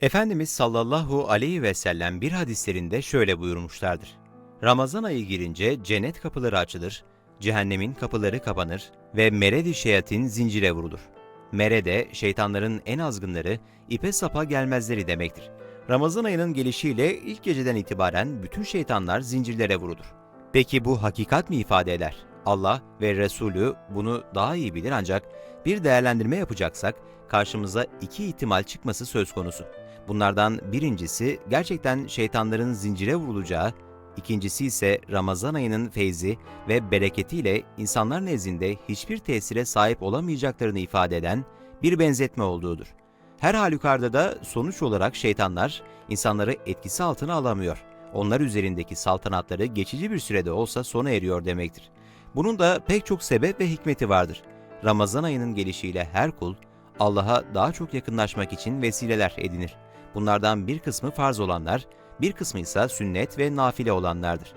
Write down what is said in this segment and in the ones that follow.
Efendimiz sallallahu aleyhi ve sellem bir hadislerinde şöyle buyurmuşlardır. Ramazan ayı girince cennet kapıları açılır, cehennemin kapıları kapanır ve meredi şeyatin zincire vurulur. Merede şeytanların en azgınları, ipe sapa gelmezleri demektir. Ramazan ayının gelişiyle ilk geceden itibaren bütün şeytanlar zincirlere vurulur. Peki bu hakikat mi ifade eder? Allah ve Resulü bunu daha iyi bilir ancak bir değerlendirme yapacaksak karşımıza iki ihtimal çıkması söz konusu. Bunlardan birincisi gerçekten şeytanların zincire vurulacağı, ikincisi ise Ramazan ayının feyzi ve bereketiyle insanlar nezdinde hiçbir tesire sahip olamayacaklarını ifade eden bir benzetme olduğudur. Her halükarda da sonuç olarak şeytanlar insanları etkisi altına alamıyor. Onlar üzerindeki saltanatları geçici bir sürede olsa sona eriyor demektir. Bunun da pek çok sebep ve hikmeti vardır. Ramazan ayının gelişiyle her kul Allah'a daha çok yakınlaşmak için vesileler edinir. Bunlardan bir kısmı farz olanlar, bir kısmı ise sünnet ve nafile olanlardır.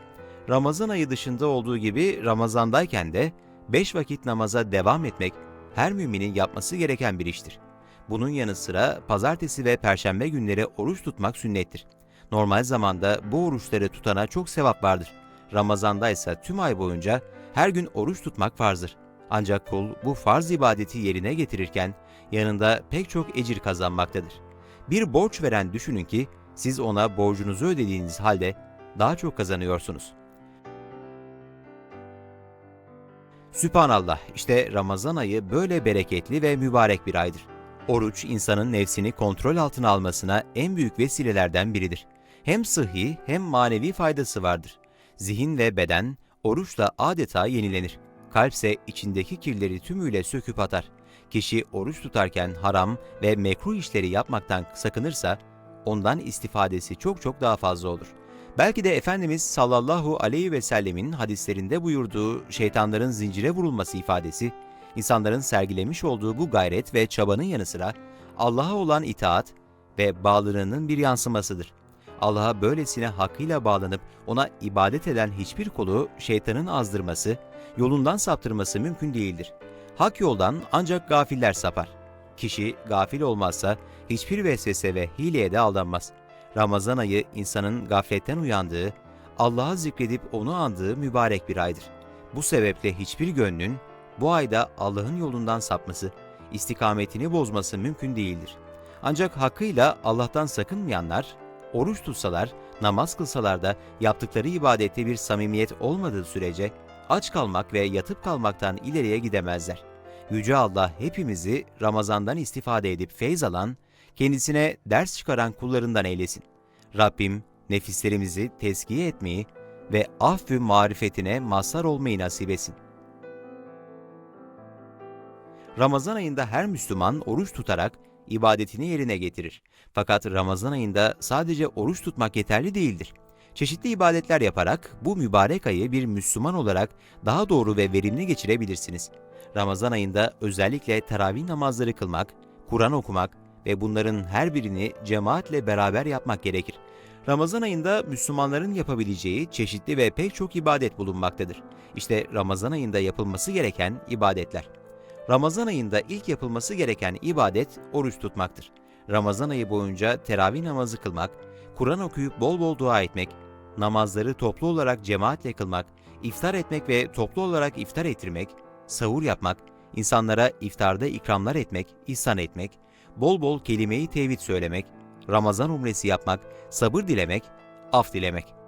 Ramazan ayı dışında olduğu gibi Ramazandayken de beş vakit namaza devam etmek her müminin yapması gereken bir iştir. Bunun yanı sıra pazartesi ve perşembe günleri oruç tutmak sünnettir. Normal zamanda bu oruçları tutana çok sevap vardır. Ramazanda ise tüm ay boyunca her gün oruç tutmak farzdır. Ancak kul bu farz ibadeti yerine getirirken yanında pek çok ecir kazanmaktadır. Bir borç veren düşünün ki siz ona borcunuzu ödediğiniz halde daha çok kazanıyorsunuz. Sübhanallah, işte Ramazan ayı böyle bereketli ve mübarek bir aydır. Oruç, insanın nefsini kontrol altına almasına en büyük vesilelerden biridir. Hem sıhhi hem manevi faydası vardır. Zihin ve beden oruçla adeta yenilenir. Kalpse içindeki kirleri tümüyle söküp atar. Kişi oruç tutarken haram ve mekruh işleri yapmaktan sakınırsa ondan istifadesi çok çok daha fazla olur. Belki de Efendimiz sallallahu aleyhi ve sellemin hadislerinde buyurduğu şeytanların zincire vurulması ifadesi, insanların sergilemiş olduğu bu gayret ve çabanın yanı sıra Allah'a olan itaat ve bağlılığının bir yansımasıdır. Allah'a böylesine hakkıyla bağlanıp ona ibadet eden hiçbir kulu şeytanın azdırması, yolundan saptırması mümkün değildir. Hak yoldan ancak gafiller sapar. Kişi gafil olmazsa hiçbir vesvese ve hileye de aldanmaz. Ramazan ayı insanın gafletten uyandığı, Allah'ı zikredip onu andığı mübarek bir aydır. Bu sebeple hiçbir gönlün bu ayda Allah'ın yolundan sapması, istikametini bozması mümkün değildir. Ancak hakkıyla Allah'tan sakınmayanlar, oruç tutsalar, namaz kılsalar da yaptıkları ibadette bir samimiyet olmadığı sürece aç kalmak ve yatıp kalmaktan ileriye gidemezler. Yüce Allah hepimizi Ramazan'dan istifade edip feyz alan, kendisine ders çıkaran kullarından eylesin. Rabbim nefislerimizi tezkiye etmeyi ve affü marifetine mazhar olmayı nasip etsin. Ramazan ayında her Müslüman oruç tutarak ibadetini yerine getirir. Fakat Ramazan ayında sadece oruç tutmak yeterli değildir. Çeşitli ibadetler yaparak bu mübarek ayı bir Müslüman olarak daha doğru ve verimli geçirebilirsiniz. Ramazan ayında özellikle teravih namazları kılmak, Kur'an okumak ve bunların her birini cemaatle beraber yapmak gerekir. Ramazan ayında Müslümanların yapabileceği çeşitli ve pek çok ibadet bulunmaktadır. İşte Ramazan ayında yapılması gereken ibadetler. Ramazan ayında ilk yapılması gereken ibadet oruç tutmaktır. Ramazan ayı boyunca teravih namazı kılmak, Kur'an okuyup bol bol dua etmek, namazları toplu olarak cemaatle kılmak, iftar etmek ve toplu olarak iftar ettirmek, sahur yapmak, insanlara iftarda ikramlar etmek, ihsan etmek, bol bol kelimeyi tevhid söylemek, Ramazan umresi yapmak, sabır dilemek, af dilemek.